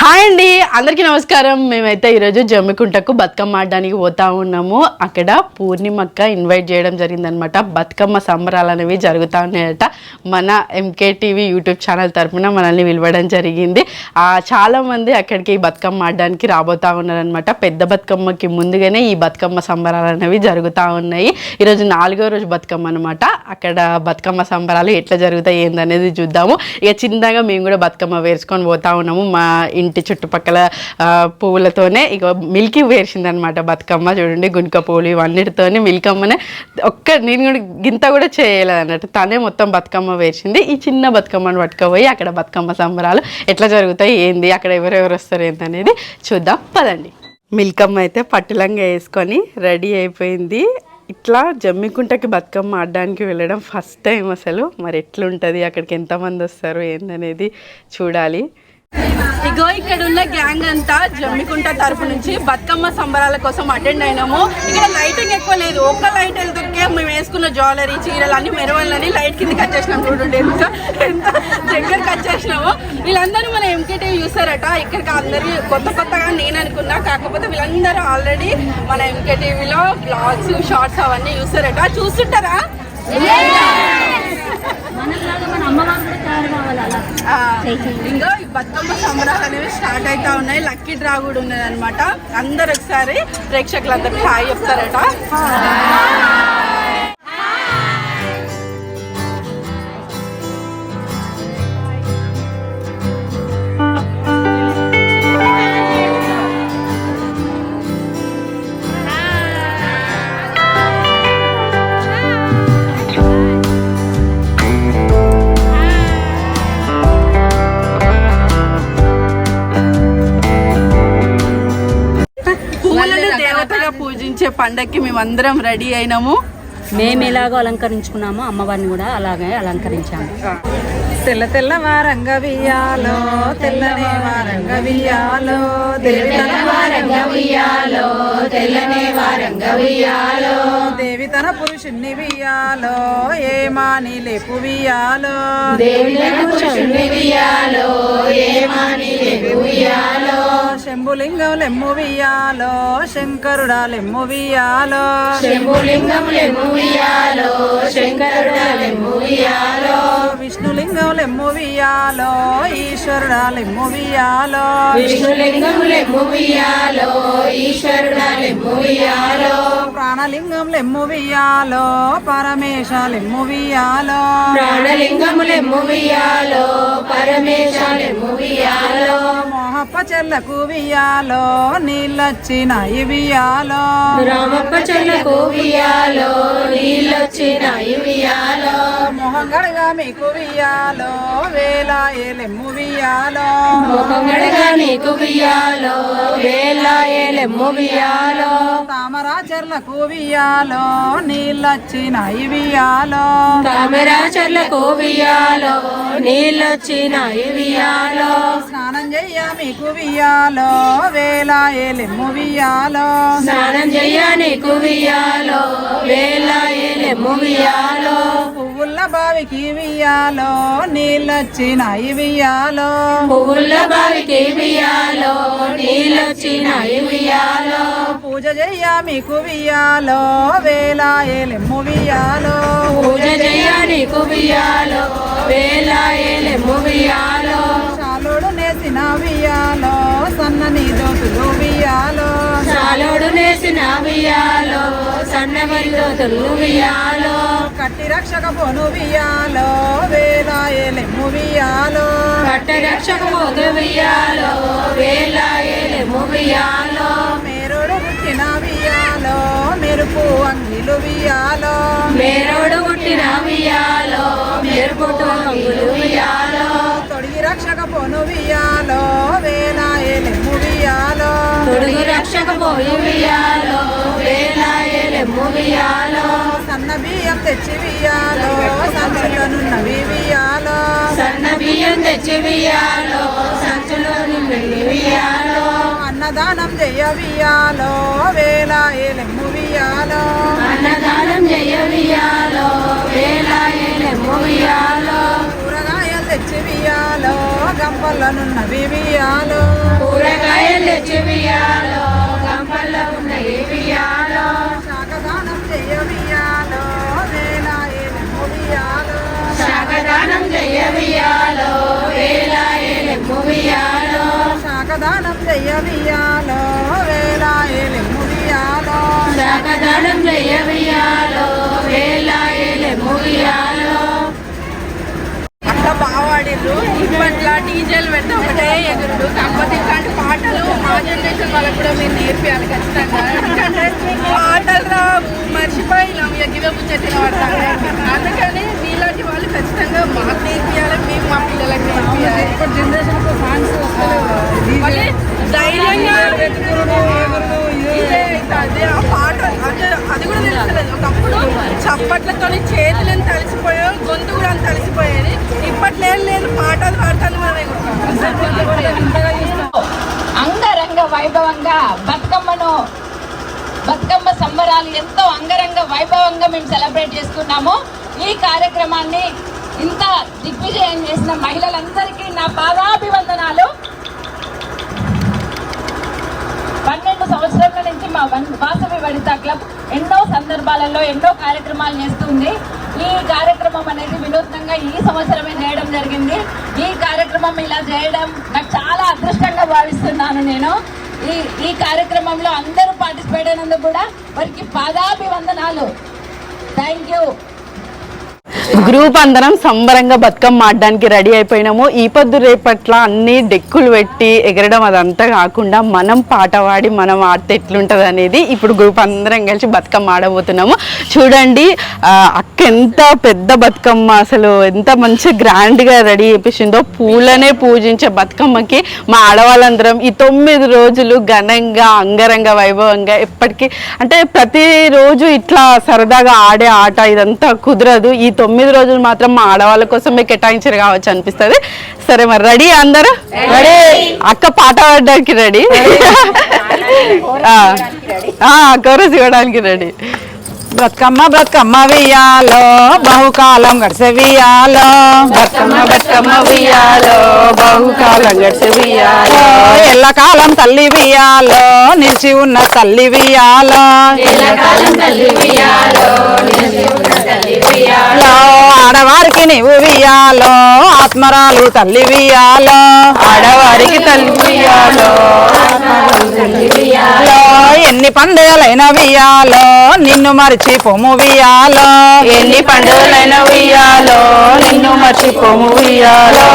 Hi అండి అందరికీ నమస్కారం. మేమైతే ఈరోజు జమ్మికుంటకు బతుకమ్మ ఆడడానికి పోతా ఉన్నాము. అక్కడ పూర్ణిమక్క ఇన్వైట్ చేయడం జరిగిందనమాట. బతుకమ్మ సంబరాలు అనేవి జరుగుతూ ఉన్నాయట. మన ఎంకే టీవీ యూట్యూబ్ ఛానల్ తరఫున మనల్ని పిలవడం జరిగింది. చాలామంది చాలా మంది అక్కడికి ఈ బతుకమ్మ ఆడడానికి రాబోతా ఉన్నారనమాట. పెద్ద బతుకమ్మకి ముందుగానే ఈ బతుకమ్మ సంబరాలు అనేవి జరుగుతూ ఉన్నాయి. ఈరోజు నాలుగో రోజు బతుకమ్మ అనమాట. అక్కడ బతుకమ్మ సంబరాలు ఎట్లా జరుగుతాయి ఏందనేది చూద్దాము. ఇక చిన్నగా మేము కూడా బతుకమ్మ వేసుకొని పోతా ఉన్నాము. మా ఇంటి చుట్టుపక్కల పువ్వులతోనే ఇక మిల్కీ వేసిందనమాట బతుకమ్మ చూడండి గునుక పువ్వులు ఇవన్నిటితోనే మిల్కమ్మనే. ఒక్క నేను కూడా గింత కూడా చేయలేదు అన్నట్టు తనే మొత్తం బతుకమ్మ వేసింది ఈ చిన్న బతుకమ్మను పట్టుకుపోయి అక్కడ బతుకమ్మ సంబరాలు ఎట్లా జరుగుతాయి ఏంది అక్కడ ఎవరెవరు వస్తారు ఏంటనేది చూద్దాం. పదండి. మిల్కమ్మ అయితే పట్టులంగా వేసుకొని రెడీ అయిపోయింది. ఇట్లా జమ్మికుంటకి బతుకమ్మ ఆడడానికి వెళ్ళడం ఫస్ట్ టైం అసలు. మరి ఎట్లుంటుంది అక్కడికి ఎంతమంది వస్తారు ఏందనేది చూడాలి. ఇగో ఇక్కడ ఉన్న గ్యాంగ్ అంతా జమ్మికుంట తరపు నుంచి బతుకమ్మ సంబరాల కోసం అటెండ్ అయినాము. ఇక్కడ లైటింగ్ ఎక్కువ లేదు. ఒక్క లైట్ వెళ్తుంటే మేము వేసుకున్న జ్యువెలరీ చీరలు అన్ని మెరవల్లని లైట్ కింద కట్ చేసినాం చూడండి. ఎంత ఎంత కట్ చేసినాము వీళ్ళందరూ మన ఎంకేటీ చూసారట ఇక్కడికి అందరూ కొత్త కొత్తగా నేను అనుకున్నా. కాకపోతే వీళ్ళందరూ ఆల్రెడీ మన ఎంకేటీవీలో బ్లాగ్స్ షార్ట్స్ అవన్నీ చూసారట చూస్తుంటారా? ఇంకా ఈ బతుకమ్మ సంబరాలు అనేవి స్టార్ట్ అవుతా ఉన్నాయి. లక్కీ డ్రా కూడా ఉన్నది అనమాట అందరు ఒకసారి ప్రేక్షకులందరికీ హాయ్ చెప్తారట. పండక్కి మేమందరం రెడీ అయినాము. మేము ఎలాగో అలంకరించుకున్నామో అమ్మవారిని కూడా అలాగే అలంకరించాము. తెల్ల తెల్ల వారంగ వియ్యాలో తెల్లనే వారంగ వియ్యాలో దేవితన వారంగ వియ్యాలో తెల్లనే వారంగ వియ్యాలో. దేవి తన పురుషుణ్ణి వియ్యాలో ఏమాని లేపు వియ్యాలో. దేవి తన పురుషుణ్ణి వియ్యాలో ఏమాని లేపు వియ్యాలో. శంభులింగం లెమ్ము వియ్యాలో శంకరుడా లెమ్ము వియ్యాలో. శంభులింగం లెమ్ము వియ్యాలో శంకరుడా లెమ్ము వియ్యాలో. విష్ణులింగం లెమ్ము వియ్యాలో ఈశ్వరుడా లెమ్ము వియ్యాలో. విష్ణులింగం లెమ్ము వియ్యాలో ఈశ్వరుడా లెమ్ము వియ్యాలో. ప్రాణలింగం లెమ్ము వియ్యాలో పరమేశ లెమ్ము వియ్యాలో. ప్రాణలింగం లెమ్ము వియ్యాలో పరమేశ లెమ్ము వియ్యాలో. మోహప్ప చెల్లకు వియ్యాలో నీళ్ళొచ్చినాయి వియ్యాలో రామప్ప చెల్లకు వియ్యాలో నీళ్ళొచ్చినాయి వియ్యాలో మొహంగడగా మీకు వియ్యాలో వేల ఏలెమ్ము వియ్యాలో మొహంగడగా నీకు వియ్యాలో వేల ఏలెమ్ము వియ్యాలో తామరాచర్లకు వియ్యాలో నీళ్ళొచ్చినాయి వియ్యాలో తామరాచర్లకు వియ్యాలో నీళ్ళొచ్చినాయి వియ్యాలో స్నానం చెయ్య మీకు వియ్యాలో వేల ఏలెమ్ము వియ్యాలో స్నానం చెయ్య నీకు వియ్యాలో వేల ఏలెమ్ము వియ్యాలో పువ్వుల బావికి వియ్యాలో నీళ్ళొచ్చినాయి వియ్యాలో పువ్వుల బావికి వియ్యాలో నీళ్ళొచ్చినాయి వియ్యాలో పూజ చెయ్య మీకు వియ్యాలో వేల ఏలెమ్ము వియ్యాలో పూజ చెయ్య నీకు వియ్యాలో వేల ఏలెమ్ము వియ్యాలో సన్నని దోతులు వియ్యాలో చాలోడు నేసిన వియ్యాలో సన్నని దోతులు వియ్యాలో కట్టి రక్షక పోను కట్టి రక్షక పోను మేరోడు పుట్టిన మెరుపు అంగిలు వియ్యాలో మేరోడు పుట్టిన మెరుపు అంగిలు తొడిగి రక్షక పోను వియ్యాలో వేల ఏలెమ్ము వియ్యాలో తొడిగి రక్షక సన్న బియ్యం తెచ్చి వియ్యాలో సంచులనున్నవి వియ్యాలో సన్న బియ్యం తెచ్చి వియ్యాలో సంచులను వియ్యాలో అన్నదానం చెయ్య వియ్యాలో వేల ఏలెమ్ము వియ్యాలో అన్నదానం చెయ్య గంపల్లనున్న వివియాలో కూరగాయలు తెచ్చివియాలో గంపల్లో ఉన్న ఏవియాలో శాకదానం చెయ్యవియాలో వేలాయని మువియాలో. శాకదానం చెయ్యవియాలో వేలాయని మువియాలో. శాకదానం చెయ్యవియాలో వేలాయని మువియాలో. శాకదానం చెయ్యవియాలో వేలాయని మువియాలో. అట్లా బాగా పాడిర్రు ఇప్పట్లో డీజేలు పెడితే ఒకటే ఎగురుడు. కాకపోతే ఇట్లాంటి పాటలు మా జనరేషన్ వాళ్ళకి కూడా మీరు నేర్పియాలి ఖచ్చితంగా. ఎందుకంటే పాటలు రావు మర్చిపోయినాం. ఎగివే ముచ్చట్టిన పడతాను అందుకని మీలాంటి వాళ్ళు ఖచ్చితంగా మాకు నేర్పియాలి మేము మా పిల్లలకి నేర్పియాలి. ఇప్పుడు జనరేషన్ సాంగ్స్ మళ్ళీ ధైర్యంగా ఇదే అదే ఆ పాట అంటే అది కూడా తెలుసలేదు ఒకప్పుడు చప్పట్లతో చేతులు ఎంత తలిసిపోయాయో గొంతు కూడా అంత తలిసిపోయేది ఇప్పట్లో లేదు పాటలు పాడతాను మనం అంగరంగ వైభవంగా బతుకమ్మను బతుకమ్మ సంబరాలు ఎంతో అంగరంగ వైభవంగా మేము సెలబ్రేట్ చేసుకున్నాము. ఈ కార్యక్రమాన్ని ఇంత దిగ్విజయం చేసిన మహిళలందరికీ నా పాదాభివందనాలు. పన్నెండు సంవత్సరాల నుంచి మా వాసవి వనిత క్లబ్ ఎన్నో సందర్భాలలో ఎన్నో కార్యక్రమాలు చేస్తుంది. ఈ కార్యక్రమం అనేది వినూత్నంగా ఈ సంవత్సరమే చేయడం జరిగింది. ఈ కార్యక్రమం ఇలా చేయడం నాకు చాలా అదృష్టంగా భావిస్తున్నాను నేను. ఈ ఈ కార్యక్రమంలో అందరూ పార్టిసిపేట్ అయినందుకు కూడా వారికి పాదాభివందనాలు. Thank you. గ్రూప్ అందరం సంబరంగా బతుకమ్మ ఆడడానికి రెడీ అయిపోయినాము. ఈ పొద్దు రేపట్ల అన్ని డెక్కులు పెట్టి ఎగరడం అదంతా కాకుండా మనం పాట పాడి మనం ఆడితే ఎట్లుంటుంది అనేది ఇప్పుడు గ్రూప్ అందరం కలిసి బతుకమ్మ ఆడబోతున్నాము. చూడండి అక్క ఎంత పెద్ద బతుకమ్మ అసలు ఎంత మంచి గ్రాండ్గా రెడీ చేపించిందో. పూలనే పూజించే బతుకమ్మకి మా ఆడవాళ్ళందరం ఈ తొమ్మిది రోజులు ఘనంగా అంగరంగ వైభవంగా ఎప్పటికీ అంటే ప్రతిరోజు ఇట్లా సరదాగా ఆడే ఆట ఇదంతా కుదరదు. ఈ తొమ్మిది రోజులు మాత్రం మా ఆడవాళ్ళ కోసం మీకు కేటాయించారు కావచ్చు అనిపిస్తుంది. సరే మరి రెడీ అందరూ? రెడీ అక్క పాట పాడడానికి రెడీ. కోరస్ ఇవ్వడానికి రెడీ. బతుకమ్మ బతుకమ్మ వియాలో బహుకాలం గడిసే వియాలో బతుకమ్మ బతుకమ్మ వియాలో బహుకాలం గడిచి వియాలో ఎల్లకాలం తల్లి వియాలో నిలిచి ఉన్న తల్లి వియాలో ఆడవారికి నీవు వియాలో ఆత్మరాలు తల్లి వియాలో ఆడవారికి తల్లి వియాలో, ఎన్ని పండుగలైన వియాలో నిన్ను మరిచి పొమ్ము వియాలో ఎన్ని పండుగలైన వియాలో నిన్ను మర్చిపోము వియాలో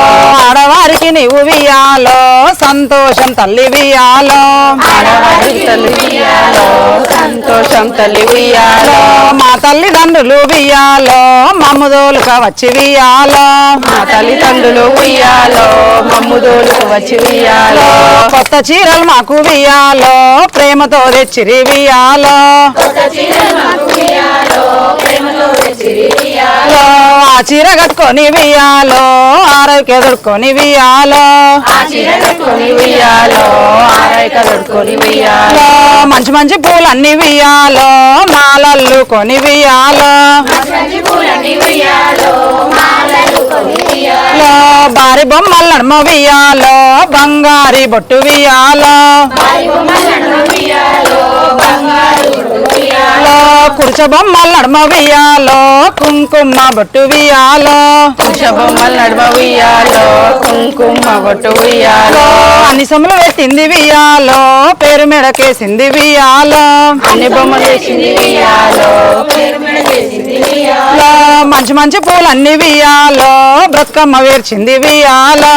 ఆడవారికి నీవు వియాలో సంతోషం తల్లి వియాలో ఆడవారికి తల్లి వియాలో సంతోషం తల్లి వియాలో మా తల్లిదండ్రులు వియాలో మమ్ముదోలుక వచ్చి వియాలో మా తల్లిదండ్రులు వియాలో మమ్ముదోలుకు వచ్చి వియాలో కొత్త చీరలు మాకు వియాలో ప్రేమతో తెచ్చిరి వియాలో ఆ చీర కట్టుకొని వియాలో ఆరైక దొడుకొని వియాలో మంచి మంచి పూలన్నీ వియాలో మాలల్లు కొని వియాలో లో బారి బొమ్మల నడుమ వియాలో బంగారి బొట్టు వియాలో లో కుర్చ బొమ్మల నడుమ వియాలో కుంకుమ బొట్టు వియాలో బొమ్మల నడుమ వియాలో కుంకుమ బొట్టు వియాలో అన్ని సొమ్ములు పెట్టింది వియాలో పేరు మెడకేసింది వియాలో అన్ని బొమ్మలు వేసింది వియాలో లో మంచి మంచి పూలన్నీ వియాలో బ్రతుకమ్మ వేర్చింది వియాలో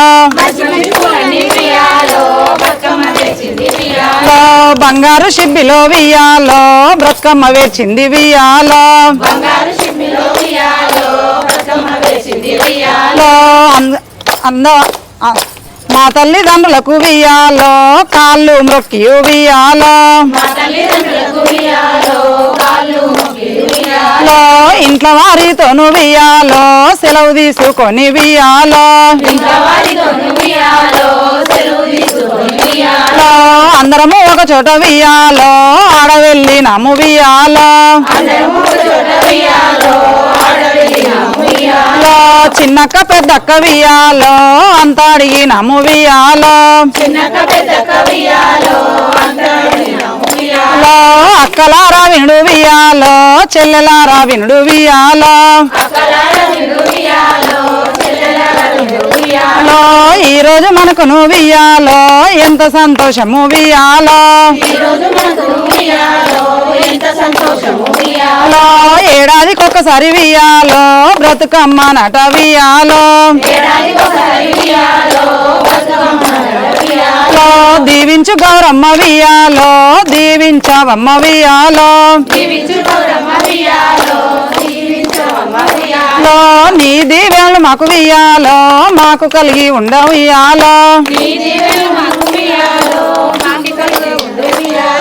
బంగారు షిబ్బిలో వియాలో బ్రతుకమ్మ వేర్చింది వియాలో అంద మా తల్లిదండ్రులకు వియాలో కాళ్ళు మొక్కి వియాలో లో ఇంట్లో వారితోను వియాలో సెలవు తీసుకొని వియాలో లో అందరము ఒక చోట వియాలో ఆడ వెళ్ళినాము వియాలో లో చిన్నక్క పెద్దక్క వియాలో అంత అడిగినాము వియాలో లో అక్కలారా వినుడు వియాలో చెల్లెలారా వినుడు వియాలో ఈ రోజు మనకు నువ్వియాలో ఎంత సంతోషము వియాలో ఏడాదికి ఒకసారి వియాలో బ్రతుకమ్మ నట వియాలో లో దీవించు గౌరమ్మ వియాలో దీవించవమ్మ వియాలో లో నీ దీవెనలు మాకు వియాలో మాకు కలిగి ఉండవు ఇయాలో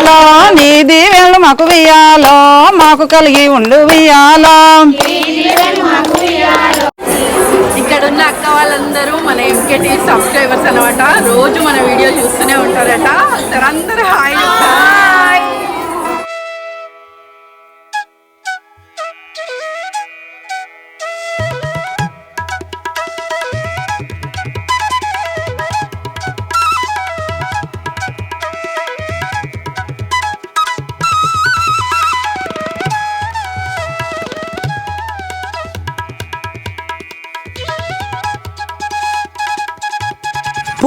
లో నీ దీవెనలు మాకు వియాలో మాకు కలిగి ఉండు వియాలో ఇక్కడ ఉన్న అక్క వాళ్ళందరూ మన ఎంకేటీ సబ్స్క్రైబర్స్ అనమాట. రోజు మన వీడియో చూస్తూనే ఉంటారట. అందరూ హాయ్ హాయ్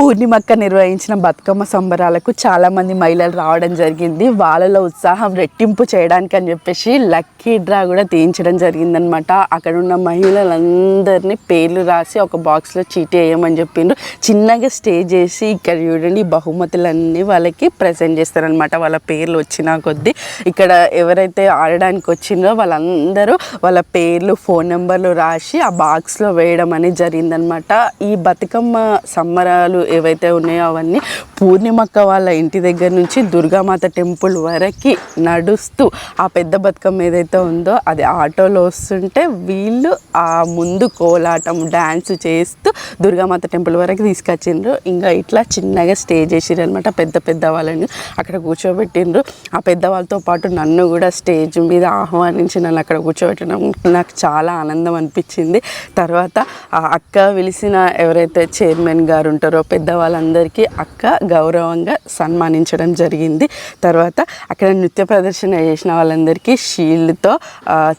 పూర్ణిమక్క నిర్వహించిన బతుకమ్మ సంబరాలకు చాలామంది మహిళలు రావడం జరిగింది. వాళ్ళలో ఉత్సాహం రెట్టింపు చేయడానికి అని చెప్పేసి లక్కీ డ్రా కూడా తీయించడం జరిగిందనమాట అక్కడ ఉన్న మహిళలందరినీ పేర్లు రాసి ఒక బాక్స్లో చీటీ వేయమని చెప్పిండ్రు. చిన్నగా స్టే చేసి ఇక్కడ చూడండి బహుమతులన్నీ వాళ్ళకి ప్రజెంట్ చేస్తారనమాట వాళ్ళ పేర్లు వచ్చిన కొద్దీ. ఇక్కడ ఎవరైతే ఆడడానికి వచ్చిందో వాళ్ళందరూ వాళ్ళ పేర్లు ఫోన్ నెంబర్లు రాసి ఆ బాక్స్లో వేయడం అనేది జరిగిందనమాట ఈ బతుకమ్మ సంబరాలు ఏవైతే ఉన్నాయో అవన్నీ పూర్ణిమక్క వాళ్ళ ఇంటి దగ్గర నుంచి దుర్గామాత టెంపుల్ వరకు నడుస్తూ ఆ పెద్ద బతుకమ్మ ఏదైతే ఉందో అది ఆటోలో వస్తుంటే వీళ్ళు ఆ ముందు కోలాటం డ్యాన్స్ చేస్తూ దుర్గామాత టెంపుల్ వరకు తీసుకొచ్చిండ్రు. ఇంకా ఇట్లా చిన్నగా స్టే చేసిర్రు అనమాట పెద్ద పెద్ద వాళ్ళని అక్కడ కూర్చోబెట్టిండ్రు. ఆ పెద్దవాళ్ళతో పాటు నన్ను కూడా స్టేజ్ మీద ఆహ్వానించి నన్ను అక్కడ కూర్చోబెట్టడం నాకు చాలా ఆనందం అనిపించింది. తర్వాత ఆ అక్క పిలిచిన ఎవరైతే చైర్మన్ గారు ఉంటారో పెద్ద వాళ్ళందరికీ అక్క గౌరవంగా సన్మానించడం జరిగింది. తర్వాత అక్కడ నృత్య ప్రదర్శన చేసిన వాళ్ళందరికీ షీల్డ్తో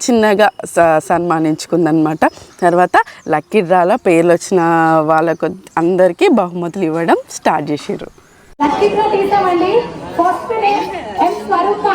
చిన్నగా స సన్మానించుకుందనమాట తర్వాత లక్కీ డ్రాలో పేర్లు వచ్చిన వాళ్ళకు అందరికీ బహుమతులు ఇవ్వడం స్టార్ట్ చేసిర్రు. లక్కీ డ్రా తీసామండి ఫస్ట్ నేమ్ ఎం స్వరూప.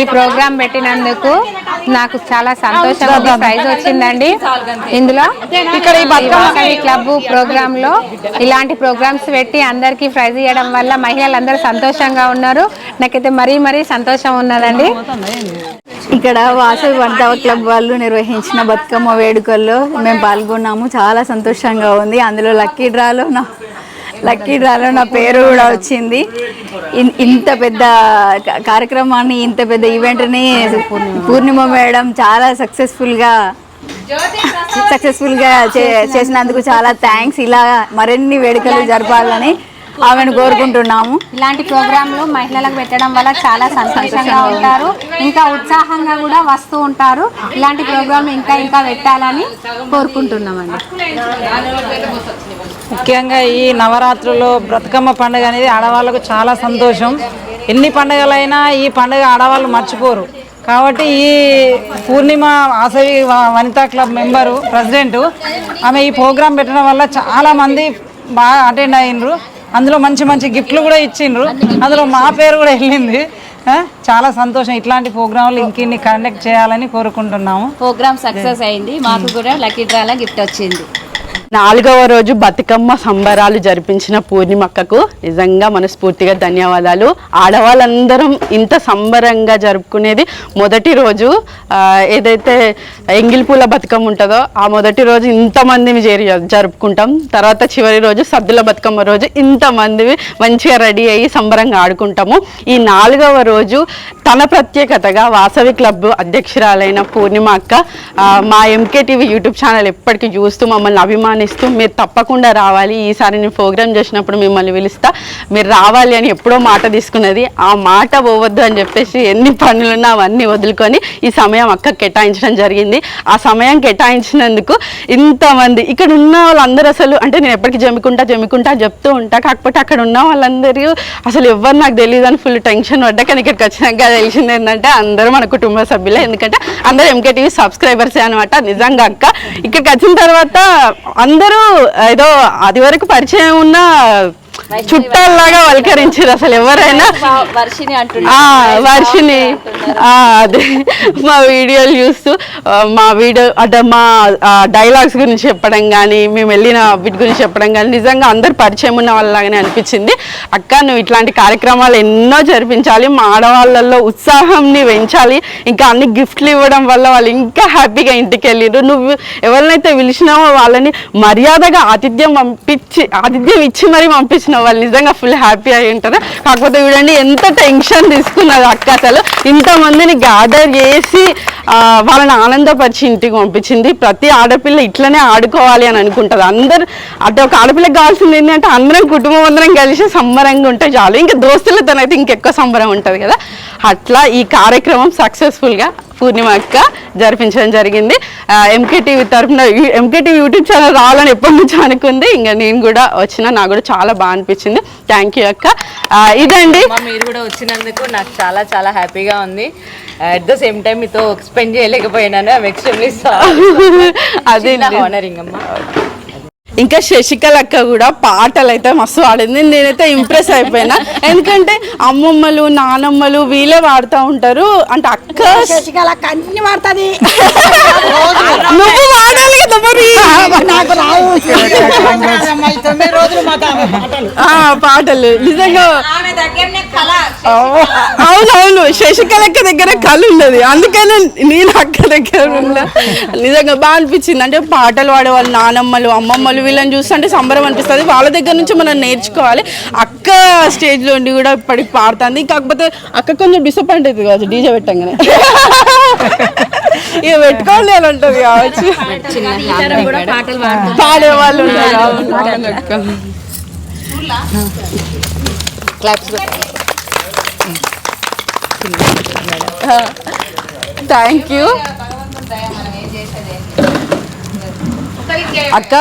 ఈ ప్రోగ్రాం పెట్టినందుకు నాకు చాలా సంతోషం ఉంది ప్రైజ్ వచ్చిందండి. ఇందులో ఇక్కడ ఈ వాసవి క్లబ్ ప్రోగ్రామ్లో ఇలాంటి ప్రోగ్రామ్స్ పెట్టి అందరికీ ప్రైజ్ ఇవ్వడం వల్ల మహిళలందరూ సంతోషంగా ఉన్నారు. నాకైతే మరీ మరీ సంతోషం ఉన్నదండి. ఇక్కడ వాసవి వంట క్లబ్ వాళ్ళు నిర్వహించిన బతుకమ్మ వేడుకల్లో మేము పాల్గొన్నాము. చాలా సంతోషంగా ఉంది. అందులో లక్కీ డ్రాలో నా లక్కీ డ్రాలో నా పేరు కూడా వచ్చింది. ఇన్- ఇంత పెద్ద కార్యక్రమాన్ని ఇంత పెద్ద ఈవెంట్ని పూర్ణిమ మేడం చాలా సక్సెస్ఫుల్గా సక్సెస్ఫుల్గా చే- చేసినందుకు చాలా థ్యాంక్స్. ఇలా మరిన్ని వేడుకలు జరపాలని ఆమెను కోరుకుంటున్నాము. ఇలాంటి ప్రోగ్రాంలు మహిళలకు పెట్టడం వల్ల చాలా సంతోషంగా ఉంటారు. ఇంకా ఉత్సాహంగా కూడా వస్తూ ఉంటారు. ఇలాంటి ప్రోగ్రాంలు ఇంకా ఇంకా పెట్టాలని కోరుకుంటున్నామండి. ముఖ్యంగా ఈ నవరాత్రులు బ్రతుకమ్మ పండుగ అనేది ఆడవాళ్ళకు చాలా సంతోషం. ఎన్ని పండుగలైనా ఈ పండుగ ఆడవాళ్ళు మర్చిపోరు. కాబట్టి ఈ Purnima ఆసవి Vanitha club member president ఆమె ఈ ప్రోగ్రాం పెట్టడం వల్ల చాలా మంది బాగా అటెండ్ అయ్యిండ్రు అందులో మంచి మంచి గిఫ్ట్లు కూడా ఇచ్చిండ్రు. అందులో మా పేరు కూడా వెళ్ళింది. ఆ, చాలా సంతోషం. ఇట్లాంటి ప్రోగ్రాంలు ఇంకిన్ని కండక్ట్ చేయాలని కోరుకుంటున్నాము. ప్రోగ్రామ్ సక్సెస్ అయింది. మాకు కూడా లక్కీ డ్రాలో గిఫ్ట్ వచ్చింది. నాలుగవ రోజు బతుకమ్మ సంబరాలు జరిపించిన పూర్ణిమక్కకు నిజంగా మనస్ఫూర్తిగా ధన్యవాదాలు. ఆడవాళ్ళందరం ఇంత సంబరంగా జరుపుకునేది మొదటి రోజు ఏదైతే ఎంగిలిపూల బతుకమ్మ ఉంటుందో ఆ మొదటి రోజు ఇంతమందిని చేరి జరుపుకుంటాం. తర్వాత చివరి రోజు సద్దుల బతుకమ్మ రోజు ఇంతమంది మంచిగా రెడీ అయ్యి సంబరంగా ఆడుకుంటాము. ఈ నాలుగవ రోజు తన ప్రత్యేకతగా వాసవి క్లబ్ అధ్యక్షురాలైన పూర్ణిమ అక్క మా ఎంకే టీవీ యూట్యూబ్ ఛానల్ ఎప్పటికీ చూస్తూ మమ్మల్ని ఆహ్వానిస్తూ మీరు తప్పకుండా రావాలి. ఈసారి నేను ప్రోగ్రామ్ చేసినప్పుడు మిమ్మల్ని పిలుస్తా. మీరు రావాలి అని ఎప్పుడో మాట తీసుకున్నది. ఆ మాట పోవద్దు అని చెప్పేసి ఎన్ని పనులున్నా అవన్నీ వదులుకొని ఈ సమయం అక్క కేటాయించడం జరిగింది. ఆ సమయం కేటాయించినందుకు ఇంతమంది ఇక్కడ ఉన్న వాళ్ళందరూ అసలు అంటే నేను ఎప్పటికీ జమ్మికుంటా జమ్మికుంటా అని చెప్తూ ఉంటా. కాకపోతే అక్కడ ఉన్న వాళ్ళందరూ అసలు ఎవరు నాకు తెలియదు అని ఫుల్ టెన్షన్ పడ్డా. కానీ ఇక్కడికి వచ్చినాక తెలిసింది ఏంటంటే అందరూ మన కుటుంబ సభ్యులే. ఎందుకంటే అందరూ ఎంకేటీవీ సబ్స్క్రైబర్సే అనమాట నిజంగా అక్క. ఇక్కడికి వచ్చిన తర్వాత అందరూ ఏదో అది వరకు పరిచయం ఉన్న చుట్టాల్లాగా వల్కరించారు అసలు ఎవరైనా. వర్షిని ఆ, వర్షిని ఆ, అదే. మా వీడియోలు చూస్తూ మా వీడియో అంటే మా డైలాగ్స్ గురించి చెప్పడం కానీ మేము వెళ్ళిన వీటి గురించి చెప్పడం కానీ నిజంగా అందరు పరిచయం ఉన్న వాళ్ళలాగానే అనిపించింది. అక్క నువ్వు ఇట్లాంటి కార్యక్రమాలు ఎన్నో జరిపించాలి మా ఆడవాళ్ళల్లో ఉత్సాహంని పెంచాలి ఇంకా అన్ని గిఫ్ట్లు ఇవ్వడం వల్ల వాళ్ళు ఇంకా హ్యాపీగా ఇంటికి వెళ్ళిరు నువ్వు ఎవరినైతే పిలిచినావో వాళ్ళని మర్యాదగా ఆతిథ్యం పంపించి ఆతిథ్యం ఇచ్చి మరీ వాళ్ళు నిజంగా ఫుల్ హ్యాపీ అయి ఉంటారు? కాకపోతే చూడండి ఎంత టెన్షన్ తీసుకున్నది అక్క అసలు. ఇంతమందిని గ్యాదర్ చేసి వాళ్ళని ఆనందపరిచి ఇంటికి పంపించింది. ప్రతి ఆడపిల్ల ఇట్లనే ఆడుకోవాలి అని అనుకుంటుంది. అందరు అటు ఒక ఆడపిల్లకి కావాల్సింది ఏంటంటే అందరం కుటుంబం అందరం కలిసి సంబరంగా ఉంటే చాలు. ఇంకా దోస్తులతో అయితే ఇంకెక్కువ సంబరం ఉంటుంది కదా. అట్లా ఈ కార్యక్రమం సక్సెస్ఫుల్గా పూర్ణిమ అక్క జరిపించడం జరిగింది. ఎంకే టీవీ తరఫున ఎంకే టీవీ యూట్యూబ్ ఛానల్ రావాలని ఎప్పటి నుంచో అనుకుంది. ఇంకా నేను కూడా వచ్చిన నాకు కూడా చాలా బాగా అనిపించింది. థ్యాంక్ యూ అక్క. ఇదండి. మీరు కూడా వచ్చినందుకు నాకు చాలా చాలా హ్యాపీగా ఉంది. అట్ ద సేమ్ టైం మీతో స్పెండ్ చేయలేకపోయినాను. ఐమ్ ఎక్స్ట్రీమ్లీ అదే ఆనరింగ్ అమ్మా. ఇంకా శశికళ అక్క కూడా పాటలు అయితే మస్తు పాడింది. నేనైతే ఇంప్రెస్ అయిపోయినా. ఎందుకంటే అమ్మమ్మలు నానమ్మలు వీళ్ళే పాడుతూ ఉంటారు. అంటే అక్క అన్ని పడుతుంది. నువ్వు పాడాలి కదా మరి నాకు రావు. ఆ, పాటలు. నిజంగా అవునవును శశికళ అక్క దగ్గర కళ ఉన్నది. అందుకనే నేను అక్క దగ్గర ఉన్నా నిజంగా బాగా అనిపించింది. అంటే పాటలు పాడే వాళ్ళ నానమ్మలు అమ్మమ్మలు వీళ్ళని చూస్తుంటే సంబరం అనిపిస్తుంది. వాళ్ళ దగ్గర నుంచి మనం నేర్చుకోవాలి. అక్క స్టేజ్లో ఉండి కూడా ఇప్పటికి పాడుతుంది. కాకపోతే అక్క కొంచెం డిసప్పాయింట్ అవుతుంది కావచ్చు డీజే పెట్టంగానే. ఇక పెట్టుకోవాలి అని ఉంటుంది కావచ్చు. పాడే వాళ్ళు ఉన్నారు అవును అక్క. Thank you. అక్క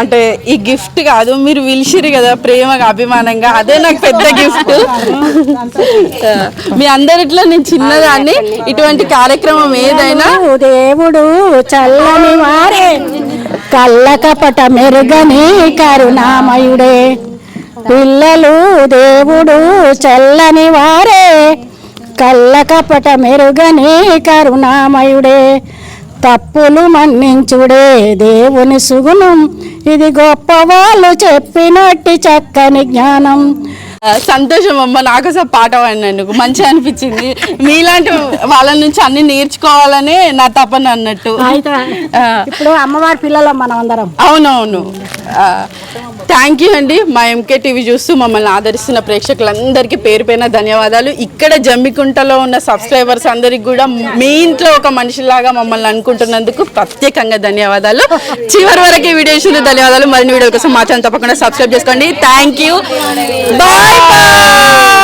అంటే ఈ గిఫ్ట్ కాదు మీరు పిలిచిరు కదా ప్రేమగా అభిమానంగా అదే నాకు పెద్ద గిఫ్ట్ మీ అందరిట్లో నేను చిన్నదాన్ని ఇటువంటి కార్యక్రమం ఏదైనా? దేవుడు చల్లని వారే కళ్ళ కపట మెరుగని కరుణామయుడే. పిల్లలు దేవుడు చల్లని వారే కళ్ళ కపట మెరుగని కరుణామయుడే. తప్పులు మన్నించుడే దేవుని సుగుణం ఇది గొప్ప వాళ్ళు చెప్పినట్టి చక్కని జ్ఞానం. సంతోషం అమ్మ నాకు అసలు పాట పాడినందుకు. మంచిగా అనిపించింది. మీలాంటి వాళ్ళ నుంచి అన్ని నేర్చుకోవాలనే నా తపన అన్నట్టు. ఇప్పుడు అమ్మవారి పిల్లలం మనం అందరం. అవునవును. థ్యాంక్ యూ అండి. మా ఎంకే టీవీ చూస్తూ మమ్మల్ని ఆదరిస్తున్న ప్రేక్షకులందరికీ పేరు పైన ధన్యవాదాలు. ఇక్కడ జమ్మికుంటలో ఉన్న సబ్స్క్రైబర్స్ అందరికి కూడా మీ ఇంట్లో ఒక మనిషిలాగా మమ్మల్ని అనుకుంటున్నందుకు ప్రత్యేకంగా ధన్యవాదాలు. చివరి వరకు ఈ వీడియో చూసిన ధన్యవాదాలు. మరిన్ని వీడియో కోసం మా ఛానల్ తప్పకుండా సబ్స్క్రైబ్ చేసుకోండి. Thank you bye 拜拜。